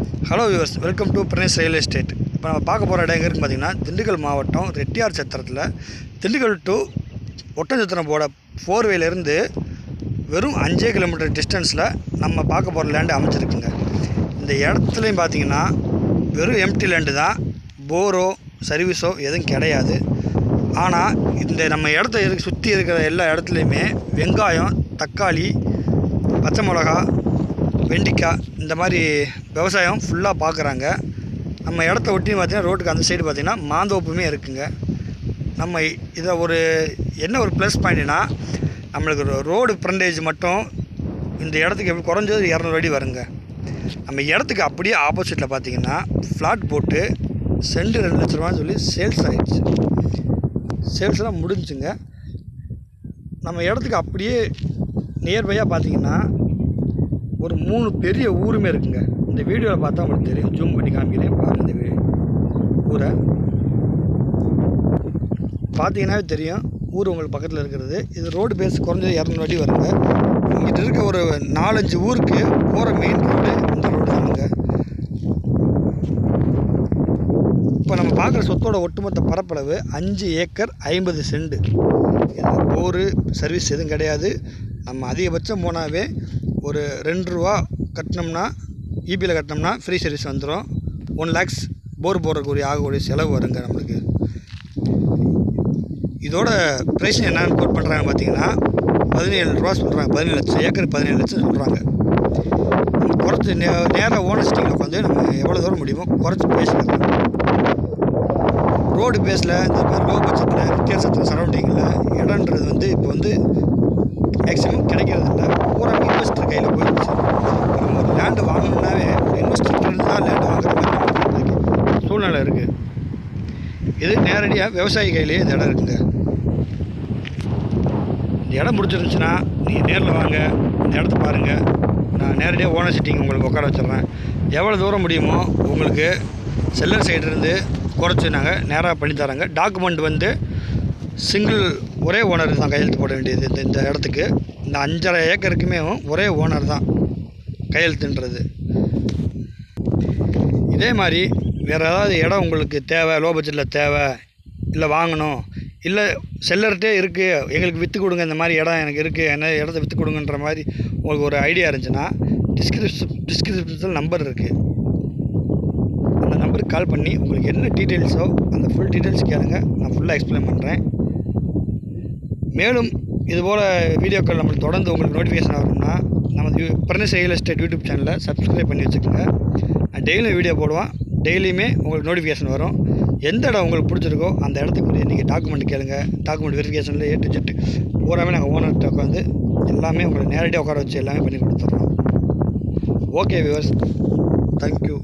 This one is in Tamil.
Hello viewers welcome to Pranesh real estate இப்போ நம்ம பார்க்க போகிற இடம் எங்கே இருக்குன்னு பார்த்தீங்கன்னா திண்டுக்கல் மாவட்டம் ரெட்டியார் சத்திரத்தில். திண்டுக்கல் டு ஒட்டஞ்சத்திரம் போட ஃபோர்வேலேருந்து வெறும் அஞ்சே கிலோமீட்டர் டிஸ்டன்ஸில் நம்ம பார்க்க போகிற லேண்டு அமைச்சிருக்குங்க இந்த இடத்துலையும் பார்த்தீங்கன்னா வெறும் எம்டி லேண்டு தான். போரோ சர்வீஸோ எதுவும் கிடையாது. ஆனால் இந்த நம்ம இடத்த இரு சுற்றி இருக்கிற எல்லா இடத்துலையுமே வெங்காயம் தக்காளி பச்சை மிளகா வெண்டிக்காய் இந்த மாதிரி விவசாயம் ஃபுல்லாக பார்க்குறாங்க நம்ம இடத்த ஒட்டி பார்த்தீங்கன்னா ரோட்டுக்கு அந்த சைடு பார்த்தீங்கன்னா மாந்தோப்புமே இருக்குங்க. நம்ம இதை ஒரு என்ன ஒரு ப்ளஸ் பாயிண்ட்னா நம்மளுக்கு ரோடு ஃப்ரண்டேஜ் மட்டும் இந்த இடத்துக்கு எப்படி குறைஞ்சது இரநூறு அடி வருங்க. நம்ம இடத்துக்கு அப்படியே ஆப்போசிட்டில் பார்த்தீங்கன்னா ஃப்ளாட் போட்டு சென்ட் ரெண்டு லட்ச ரூபான்னு சொல்லி சேல்ஸ் ஆகிடுச்சு சேல்ஸ்லாம் முடிஞ்சுங்க. நம்ம இடத்துக்கு அப்படியே நியர்பையாக பார்த்தீங்கன்னா ஒரு மூணு பெரிய ஊருமே இருக்குங்க. இந்த வீடியோவில் பார்த்தா உங்களுக்கு தெரியும். ஜூம் பண்ணி காமிக்கிறேன். பாருங்க இந்த வீ- ஊரை. பார்த்தீங்கன்னாவே தெரியும். ஊர் உங்களுக்கு பக்கத்தில் இருக்கிறது. இது ரோடு பேஸ் குறைஞ்சது இரநூறு அடி வருங்க. இங்கிட்ட இருக்க ஒரு நாலஞ்சு ஊருக்கு போகிற மெயின் ரோடு இந்த ரோடு தானுங்க. இப்போ நம்ம பார்க்குற சொத்தோட ஒட்டுமொத்த பரப்பளவு அஞ்சு ஏக்கர் ஐம்பது செண்டு போர் சர்வீஸ் எதுவும் கிடையாது. நம்ம அதிகபட்சம் போனாவே ஒரு ரெண்டு ரூபா கட்டினோம்னா இபியில் கட்டினோம்னா ஃப்ரீ சர்வீஸ் வந்துடும் ஒன் லேக்ஸ் போர் போடுறக்கூடிய ஆகக்கூடிய செலவு வருங்க நம்மளுக்கு. இதோட ப்ரைஸ் என்னென்னு கோட் பண்ணுறாங்க பார்த்தீங்கன்னா பதினேழு ரூபா சொல்கிறாங்க பதினேழு லட்சம் ஏக்கர் பதினேழு லட்சம் சொல்கிறாங்க குறைச்சி நே நேராக ஓனஸ்டிங்கில் உட்காந்து நம்ம எவ்வளோ தூரம் முடியுமோ குறைச்சி பேசிக்கலாம் ரோடு பேஸில் இந்த மாதிரி லோ பட்சத்தில் வித்தியாசத்தில் சரௌண்டிங்கில் இடன்றது வந்து இப்போ வந்து மேக்ஸிமம் கிடைக்கிறது இல்லை பூரா இன்வெஸ்ட் கையில் போயிடுச்சு நம்ம ஒரு லேண்டு வாங்கணுன்னாவே இன்வெஸ்டர்கள் தான் லேண்டு வாங்குற மாதிரி சூழ்நிலை இருக்குது இது நேரடியாக விவசாயி கையிலேயே இந்த இடம் இருக்குங்க. இந்த இடம் பிடிச்சிருந்துச்சுன்னா நீங்கள் நேரில் வாங்க இந்த இடத்த பாருங்கள் நான் நேரடியாக ஓனர் சிட்டிங் உங்களுக்கு உட்கார வச்சிடுறேன். எவ்வளோ தூரம் முடியுமோ உங்களுக்கு செல்லர் சைடுலேருந்து குறைச்சி நாங்கள் நேராக பண்ணி தரோங்க. டாக்குமெண்ட் வந்து சிங்கிள் ஒரே ஓனர் தான் கையெழுத்து போட வேண்டியது இந்த இந்த இடத்துக்கு. இந்த அஞ்சரை ஏக்கருக்குமே ஒரே ஓனர் தான் கையெழுத்துன்றது. இதே மாதிரி வேறு ஏதாவது இடம் உங்களுக்கு தேவை லோ பட்ஜெட்டில் தேவை இல்லை வாங்கணும் இல்லை செல்லர்கிட்டே இருக்குது எங்களுக்கு விற்று கொடுங்க இந்த மாதிரி இடம் எனக்கு இருக்குது என்ன இடத்த விற்று கொடுங்கன்ற மாதிரி உங்களுக்கு ஒரு ஐடியா இருந்துச்சுன்னா டிஸ்கிரிப்ஷன் டிஸ்கிரிப்ஷன்ஸில் நம்பர் இருக்குது அந்த நம்பருக்கு கால் பண்ணி உங்களுக்கு என்ன டீட்டெயில்ஸோ அந்த ஃபுல் டீட்டெயில்ஸ் கேளுங்க. நான் ஃபுல்லாக எக்ஸ்பிளைன் பண்ணுறேன் மேலும் இதுபோல் வீடியோக்கள் நம்மளுக்கு தொடர்ந்து உங்களுக்கு நோட்டிஃபிகேஷன் வரணும்னா நம்ம பிரனஸ் ரியல் எஸ்டேட் யூடியூப் சேனலை சப்ஸ்கிரைப் பண்ணி வச்சுக்கோங்க. நான் டெய்லியும் வீடியோ போடுவேன். டெய்லியுமே உங்களுக்கு நோட்டிஃபிகேஷன் வரும். எந்த இடம் உங்களுக்கு பிடிச்சிருக்கோ அந்த இடத்துக்குரிய நீங்கள் டாக்குமெண்ட் கேளுங்க. டாக்குமெண்ட் வெரிஃபிகேஷனில் ஏ டு ஜெட்டு பூராமே நாங்கள் ஓனர்கிட்ட உட்காந்து எல்லாமே உங்களை நேரடியாக உட்கார வச்சு எல்லாமே பண்ணி கொடுத்துட்றோம் ஓகே வியூவர்ஸ் தேங்க்யூ